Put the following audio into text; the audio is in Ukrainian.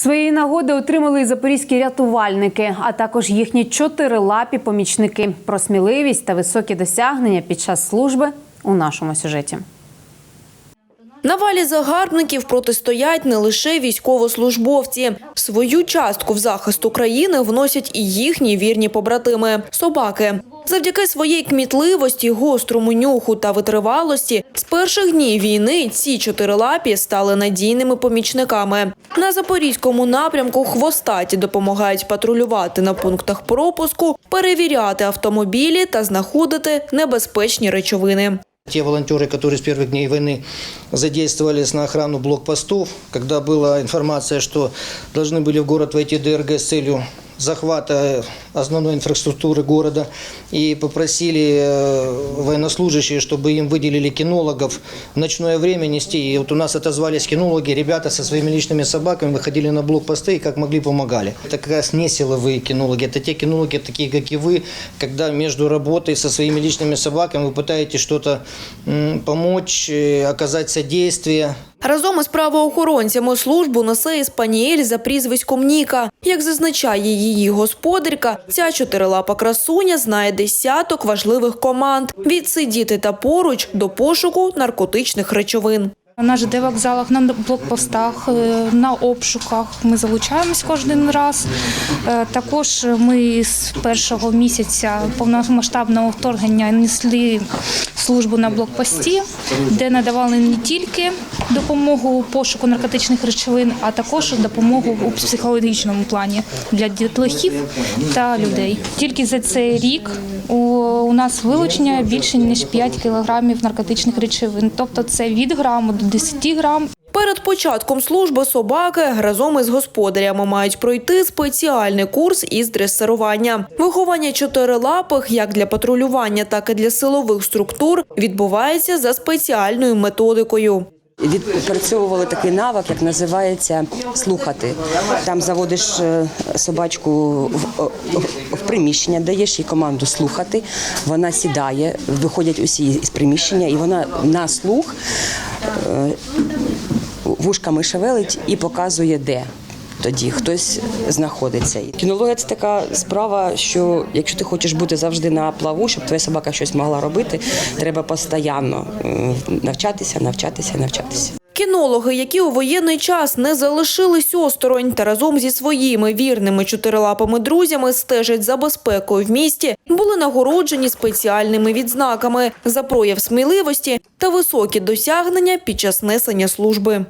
Своєї нагоди отримали і запорізькі рятувальники, а також їхні чотирилапі помічники про сміливість та високі досягнення під час служби у нашому сюжеті. На валі загарбників протистоять не лише військовослужбовці. Свою частку в захист України вносять і їхні вірні побратими – собаки. Завдяки своїй кмітливості, гострому нюху та витривалості з перших днів війни ці чотирилапі стали надійними помічниками. На запорізькому напрямку хвостаті допомагають патрулювати на пунктах пропуску, перевіряти автомобілі та знаходити небезпечні речовини. Те волонтеры, которые с первых дней войны задействовались на охрану блокпостов, когда была информация, что должны были в город войти ДРГ с целью захвата основной инфраструктуры города, и попросили э, военнослужащие, чтобы им выделили кинологов в ночное время нести. И вот у нас отозвались кинологи, ребята со своими личными собаками выходили на блокпосты и как могли помогали. Это как раз не силовые кинологи, это те кинологи, такие как и вы, когда между работой со своими личными собаками вы пытаетесь что-то м, помочь, э, оказать содействие. Разом із правоохоронцями службу несе і спаніель за прізвиськом Ніка. Як зазначає її господарка, ця чотирилапа красуня знає десяток важливих команд – від сидіти та поруч до пошуку наркотичних речовин. На ЖД вокзалах, на блокпостах, е, на обшуках ми залучаємось кожен раз. Е, Також ми з першого місяця повномасштабного вторгнення несли службу на блокпості, де надавали не тільки допомогу у пошуку наркотичних речовин, а також допомогу у психологічному плані для дітлахів та людей. Тільки за цей рік у, нас вилучення більше ніж 5 кілограмів наркотичних речовин, тобто це від граму до 10 грам. Перед початком служби собаки разом із господарями мають пройти спеціальний курс із дресирування. Виховання чотирилапих як для патрулювання, так і для силових структур відбувається за спеціальною методикою. Відпрацьовували такий навик, як називається слухати. Там заводиш е, собачку в, в приміщення, даєш їй команду слухати. Вона сідає, виходять усі з приміщення, і вона на слух е, вушками шевелить і показує, де. Тоді хтось знаходиться. Кінологія це така справа, що якщо ти хочеш бути завжди на плаву, щоб твоя собака щось могла робити, треба постійно е, навчатися, навчатися, навчатися. Кінологи, які у воєнний час не залишились осторонь та разом зі своїми вірними чотирилапими друзями стежать за безпекою в місті, були нагороджені спеціальними відзнаками за прояв сміливості та високі досягнення під час несення служби.